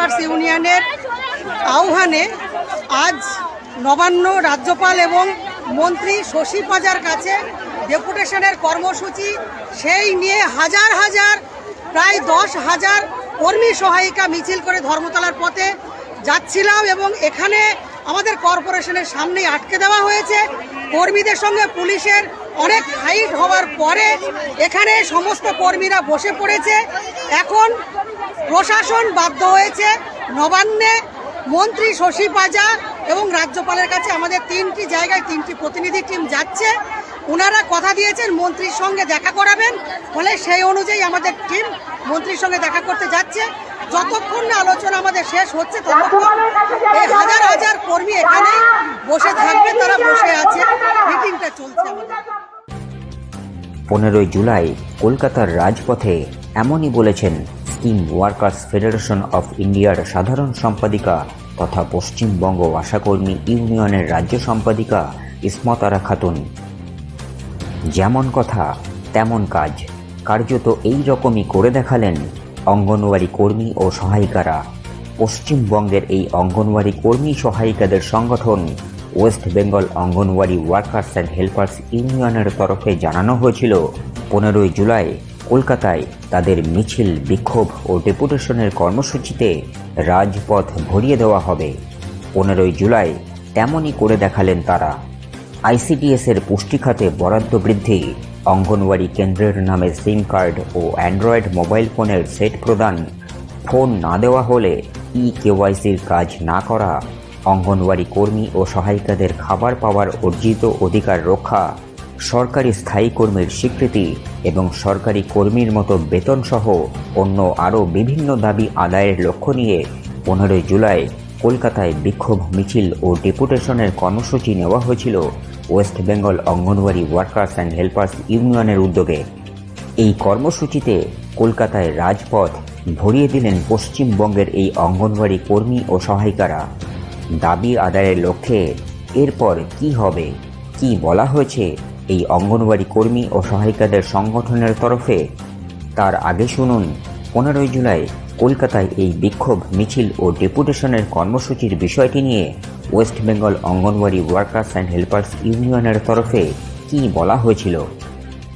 Helpers ইউনিয়নের আহ্বানে আজ নবান্ন রাজ্যপাল এবং মন্ত্রী শশী পাজার কাছে ডেপুটেশনের কর্মসূচি, সেই নিয়ে হাজার হাজার, প্রায় দশ হাজার কর্মী সহায়িকা মিছিল করে ধর্মতলার পথে যাচ্ছিলাম এবং এখানে আমাদের কর্পোরেশনের সামনেই আটকে দেওয়া হয়েছে। কর্মীদের সঙ্গে পুলিশের অনেক হাইট হওয়ার পরে এখানে সমস্ত কর্মীরা বসে পড়েছে। এখন প্রশাসন বাধ্য হয়েছে নবান্নে মন্ত্রী শশী পাজা এবং রাজ্যপালের কাছে আমাদের তিনটি জায়গায় তিনটি প্রতিনিধি টিম যাচ্ছে। ওনারা কথা দিয়েছেন, মন্ত্রীর সঙ্গে দেখা করাবেন। ফলে সেই অনুযায়ী আমাদের টিম মন্ত্রীর সঙ্গে দেখা করতে যাচ্ছে। যতক্ষণ না আলোচনা আমাদের শেষ হচ্ছে ততক্ষণ এই হাজার হাজার কর্মী এখানে বসে থাকবে তারা বসে আছে। মিটিংটা চলছে আমাদের। পনেরোই জুলাই কলকাতার রাজপথে এমনই বলেছেন স্কিম ওয়ার্কার্স ফেডারেশন অফ ইন্ডিয়ার সাধারণ সম্পাদিকা তথা পশ্চিমবঙ্গ আশাকর্মী ইউনিয়নের রাজ্য সম্পাদিকা ইসমতারা খাতুন। যেমন কথা তেমন কাজ। কার্যত এই রকমই করে দেখালেন অঙ্গনওয়াড়ি কর্মী ও সহায়িকারা। পশ্চিমবঙ্গের এই অঙ্গনওয়াড়ি কর্মী সহায়িকাদের সংগঠন West Bengal Anganwadi workers and helpers ইউনিয়নের তরফে জানানো হয়েছিল, পনেরোই জুলাই কলকাতায় তাদের মিছিল, বিক্ষোভ ও ডেপুটেশনের কর্মসূচিতে রাজপথ ভরিয়ে দেওয়া হবে। পনেরোই জুলাই তেমনই করে দেখালেন তারা। আইসিডিএস এর পুষ্টি খাতে বরাদ্দ বৃদ্ধি অঙ্গনওয়াড়ি কেন্দ্রের নামে সিম কার্ড ও অ্যান্ড্রয়েড মোবাইল ফোনের সেট প্রদান। ফোন না দেওয়া হলে ই কেওয়াইসির কাজ না করা। অঙ্গনওয়াড়ি কর্মী ও সহায়িকাদের খাবার পাওয়ার অর্জিত অধিকার রক্ষা। সরকারি স্থায়ী কর্মীর স্বীকৃতি এবং সরকারি কর্মীর মতো বেতনসহ অন্য আরও বিভিন্ন দাবি আদায়ের লক্ষ্য নিয়ে পনেরোই জুলাই কলকাতায় বিক্ষোভ মিছিল ও ডেপুটেশনের কর্মসূচি নেওয়া হয়েছিল। West Bengal Anganwadi workers and helpers ইউনিয়নের উদ্যোগে এই কর্মসূচিতে কলকাতায় রাজপথ ভরিয়ে দিলেন পশ্চিমবঙ্গের এই অঙ্গনওয়াড়ি কর্মী ও সহায়িকারা। দাবি আদায়ের লক্ষ্যে এরপর কি হবে, কি বলা হয়েছে এই অঙ্গনওয়াড়ি কর্মী ও সহায়িকাদের সংগঠনের তরফে? তার আগে শুনুন, পনেরোই জুলাই কলকাতায় এই বিক্ষোভ, মিছিল ও ডেপুটেশনের কর্মসূচির বিষয়টি নিয়ে West Bengal Anganwadi workers and helpers ইউনিয়নের তরফে কি বলা হয়েছিল?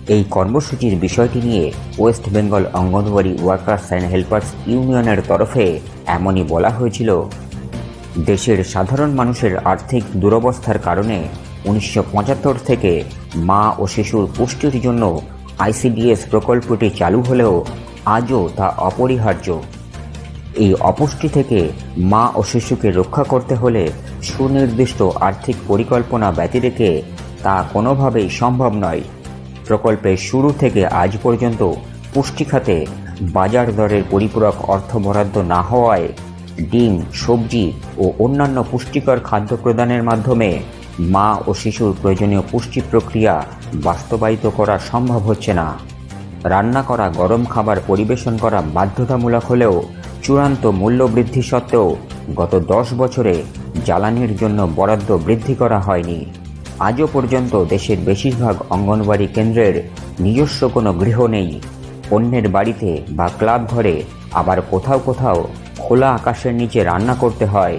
এই কর্মসূচির বিষয়টি নিয়ে West Bengal Anganwadi workers and helpers ইউনিয়নের তরফে এমনই বলা হয়েছিল। দেশের সাধারণ মানুষের আর্থিক দুরবস্থার কারণে উনিশশো পঁচাত্তর থেকে মা ও শিশুর পুষ্টির জন্য আইসিডিএস প্রকল্পটি চালু হলেও আজও তা অপরিহার্য। এই অপুষ্টি থেকে মা ও শিশুকে রক্ষা করতে হলে সুনির্দিষ্ট আর্থিক পরিকল্পনা ব্যতিরেকে তা কোনোভাবেই সম্ভব নয়। প্রকল্পের শুরু থেকে আজ পর্যন্ত পুষ্টি খাতে বাজার দরের পরিপূরক অর্থ বরাদ্দ না হওয়ায় ডিম, সবজি ও অন্যান্য পুষ্টিকর খাদ্য প্রদানের মাধ্যমে মা ও শিশুর প্রয়োজনীয় পুষ্টি প্রক্রিয়া বাস্তবায়িত করা সম্ভব হচ্ছে না। রান্না করা, গরম খাবার পরিবেশন করা বাধ্যতামূলক হলেও চূড়ান্ত মূল্য বৃদ্ধি সত্ত্বেও গত দশ বছরে জ্বালানির জন্য বরাদ্দ বৃদ্ধি করা হয়নি। আজও পর্যন্ত দেশের বেশিরভাগ অঙ্গনওয়াড়ি কেন্দ্রের নিজস্ব কোনো গৃহ নেই। অন্যের বাড়িতে বা ক্লাব ঘরে আবার কোথাও কোথাও খোলা আকাশের নিচে রান্না করতে হয়।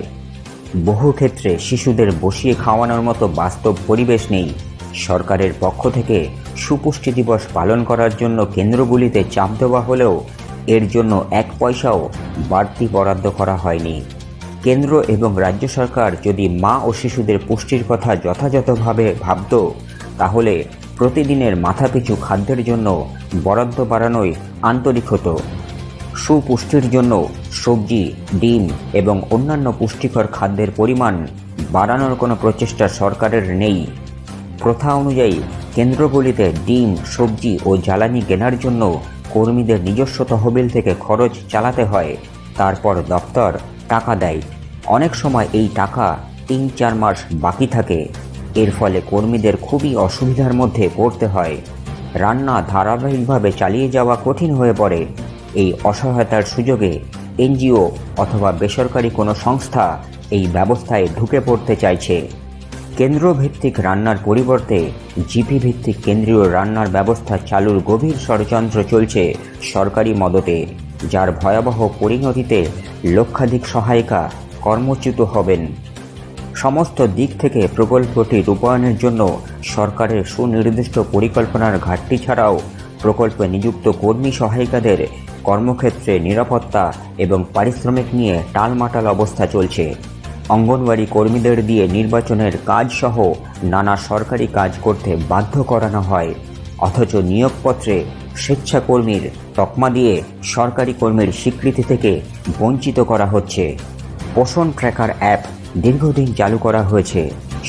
বহু ক্ষেত্রে শিশুদের বসিয়ে খাওয়ানোর মতো বাস্তব পরিবেশ নেই। সরকারের পক্ষ থেকে সুপুষ্টি দিবস পালন করার জন্য কেন্দ্রগুলিতে চাপ দেওয়া হলেও এর জন্য এক পয়সাও বাড়তি বরাদ্দ করা হয়নি। কেন্দ্র এবং রাজ্য সরকার যদি মা ও শিশুদের পুষ্টির কথা যথাযথভাবে ভাবত, তাহলে প্রতিদিনের মাথাপিছু খাদ্যের জন্য বরাদ্দ বাড়ানোই আন্তরিক হতো। সুপুষ্টির জন্য সবজি, ডিম এবং অন্যান্য পুষ্টিকর খাদ্যের পরিমাণ বাড়ানোর কোনো প্রচেষ্টা সরকারের নেই। প্রথা অনুযায়ী কেন্দ্রগুলিতে ডিম, সবজি ও জ্বালানি কেনার জন্য কর্মীদের নিজস্ব তহবিল থেকে খরচ চালাতে হয়। তারপর দপ্তর টাকা দেয়। অনেক সময় এই টাকা তিন চার মাস বাকি থাকে। এর ফলে কর্মীদের খুবই অসুবিধার মধ্যে পড়তে হয়। রান্না ধারাবাহিকভাবে চালিয়ে যাওয়া কঠিন হয়ে পড়ে। এই অসহায়তার সুযোগে এনজিও অথবা বেসরকারি কোনো সংস্থা এই ব্যবস্থায় ঢুকে পড়তে চাইছে। কেন্দ্রভিত্তিক রান্নার পরিবর্তে জিপি ভিত্তিক কেন্দ্রীয় রান্নার ব্যবস্থা চালুর গভীর ষড়যন্ত্র চলছে সরকারি মদতে, যার ভয়াবহ পরিণতিতে লক্ষাধিক সহায়িকা কর্মচ্যুত হবেন। সমস্ত দিক থেকে প্রকল্পটি রূপায়ণের জন্য সরকারের সুনির্দিষ্ট পরিকল্পনার ঘাটতি ছাড়াও প্রকল্পে নিযুক্ত কর্মী সহায়িকাদের কর্মক্ষেত্রে নিরাপত্তা এবং পারিশ্রমিক নিয়ে টালমাটাল অবস্থা চলছে। অঙ্গনওয়াড়ি কর্মীদের দিয়ে নির্বাচনের কাজ সহ নানা সরকারি কাজ করতে বাধ্য করানো হয়। অথচ নিয়োগপত্রে স্বেচ্ছাকর্মীর তকমা দিয়ে সরকারি কর্মীর স্বীকৃতি থেকে বঞ্চিত করা হচ্ছে। পোষণ ট্র্যাকার অ্যাপ দীর্ঘদিন চালু করা হয়েছে।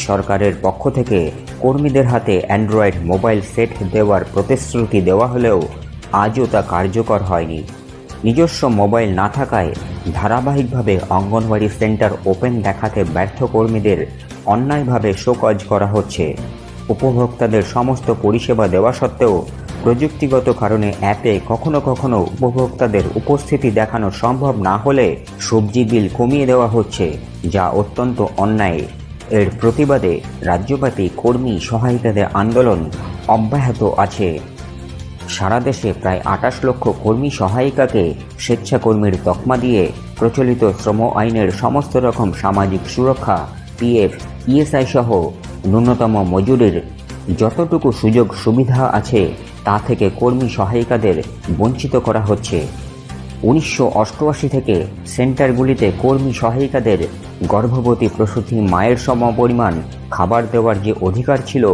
সরকারের পক্ষ থেকে কর্মীদের হাতে অ্যান্ড্রয়েড মোবাইল সেট দেওয়ার প্রতিশ্রুতি দেওয়া হলেও আজও তা কার্যকর হয়নি। নিজস্ব মোবাইল না থাকায় ধারাবাহিকভাবে অঙ্গনওয়াড়ি সেন্টার ওপেন দেখাতে ব্যর্থ কর্মীদের অন্যায়ভাবে শোকজ করা হচ্ছে। উপভোক্তাদের সমস্ত পরিষেবা দেওয়া সত্ত্বেও প্রযুক্তিগত কারণে অ্যাপে কখনো কখনো উপভোক্তাদের উপস্থিতি দেখানো সম্ভব না হলে সবজি বিল কমিয়ে দেওয়া হচ্ছে, যা অত্যন্ত অন্যায়। এর প্রতিবাদে রাজ্যব্যাপী কর্মী সহায়িকাদের আন্দোলন অব্যাহত আছে। সারা দেশে প্রায় আটাশ লক্ষ কর্মী সহায়িকাকে স্বেচ্ছাকর্মীর তকমা দিয়ে প্রচলিত শ্রম আইনের সমস্ত রকম সামাজিক সুরক্ষা, পিএফ, ইএসআই সহ ন্যূনতম মজুরির যতটুকু সুযোগ সুবিধা আছে তা থেকে কর্মী সহায়িকাদের বঞ্চিত করা হচ্ছে। উনিশশো অষ্টআশি থেকে সেন্টারগুলিতে কর্মী সহায়িকাদের গর্ভবতী প্রসূতি মায়ের সমপরিমাণ খাবার দেওয়ার যে অধিকার ছিল,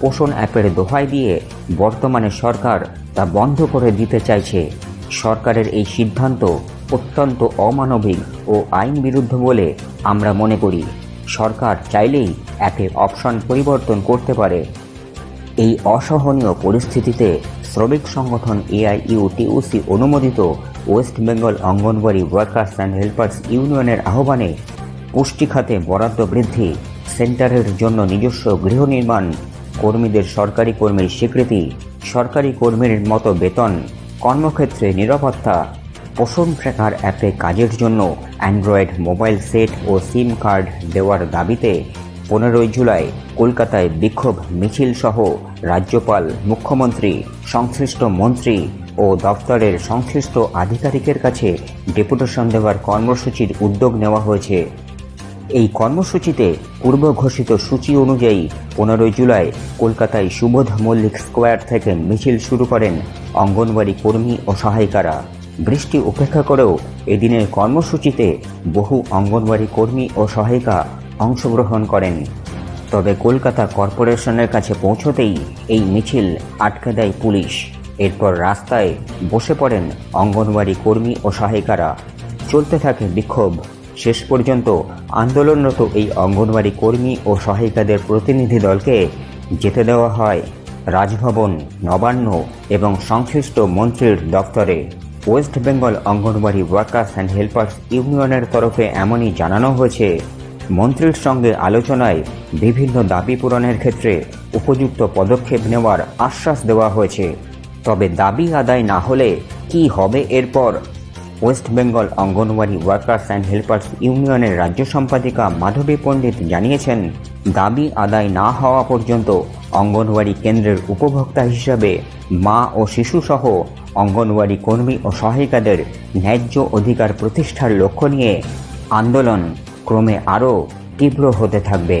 পোষণ অ্যাপের দোহাই দিয়ে বর্তমানে সরকার তা বন্ধ করে দিতে চাইছে। সরকারের এই সিদ্ধান্ত অত্যন্ত অমানবিক ও আইন বিরুদ্ধ বলে আমরা মনে করি। সরকার চাইলেই অ্যাপে অপশন পরিবর্তন করতে পারে। এই অসহনীয় পরিস্থিতিতে শ্রমিক সংগঠন এআইইউটিউসি অনুমোদিত West Bengal Anganwadi workers and helpers ইউনিয়নের আহ্বানে পুষ্টি খাতে বরাদ্দ বৃদ্ধি, সেন্টারের জন্য নিজস্ব গৃহ নির্মাণ, কর্মীদের সরকারি কর্মীর স্বীকৃতি, সরকারি কর্মীর মতো বেতন, কর্মক্ষেত্রে নিরাপত্তা, পোষণ ট্র্যাকার অ্যাপে কাজের জন্য অ্যান্ড্রয়েড মোবাইল সেট ও সিম কার্ড দেওয়ার দাবিতে পনেরোই জুলাই কলকাতায় বিক্ষোভ, মিছিল সহ রাজ্যপাল, মুখ্যমন্ত্রী, সংশ্লিষ্ট মন্ত্রী ও দপ্তরের সংশ্লিষ্ট আধিকারিকের কাছে ডেপুটেশন দেওয়ার কর্মসূচির উদ্যোগ নেওয়া হয়েছে। এই কর্মসূচিতে পূর্ব ঘোষিত সূচি অনুযায়ী পনেরোই জুলাই কলকাতায় সুবোধ মল্লিক স্কোয়ার থেকে মিছিল শুরু করেন অঙ্গনওয়াড়ি কর্মী ও সহায়িকারা। বৃষ্টি উপেক্ষা করেও এদিনের কর্মসূচিতে বহু অঙ্গনওয়াড়ি কর্মী ও সহায়িকা অংশগ্রহণ করেন। তবে কলকাতা কর্পোরেশনের কাছে পৌঁছতেই এই মিছিল আটকে দেয় পুলিশ। এরপর রাস্তায় বসে পড়েন অঙ্গনওয়াড়ি কর্মী ও সহায়িকারা। চলতে থাকে বিক্ষোভ। শেষ পর্যন্ত আন্দোলনরত এই অঙ্গনওয়াড়ি কর্মী ও সহায়িকাদের প্রতিনিধি দলকে যেতে দেওয়া হয় রাজভবন, নবান্ন এবং সংশ্লিষ্ট মন্ত্রীর দপ্তরে। West Bengal Anganwadi workers and helpers ইউনিয়নের তরফে এমনই জানানো হয়েছে মন্ত্রীর সঙ্গে আলোচনায় বিভিন্ন দাবি পূরণের ক্ষেত্রে উপযুক্ত পদক্ষেপ নেওয়ার আশ্বাস দেওয়া হয়েছে। তবে দাবি আদায় না হলে কি হবে এরপর? West Bengal Anganwadi workers and helpers ইউনিয়নের রাজ্য সম্পাদিকা মাধবী পণ্ডিত জানিয়েছেন, দাবি আদায় না হওয়া পর্যন্ত অঙ্গনওয়াড়ি কেন্দ্রের উপভোক্তা হিসাবে মা ও শিশুসহ অঙ্গনওয়াড়ি কর্মী ও সহায়িকাদের ন্যায্য অধিকার প্রতিষ্ঠার লক্ষ্য নিয়ে আন্দোলন। ক্রমে আরও তীব্র হতে থাকবে।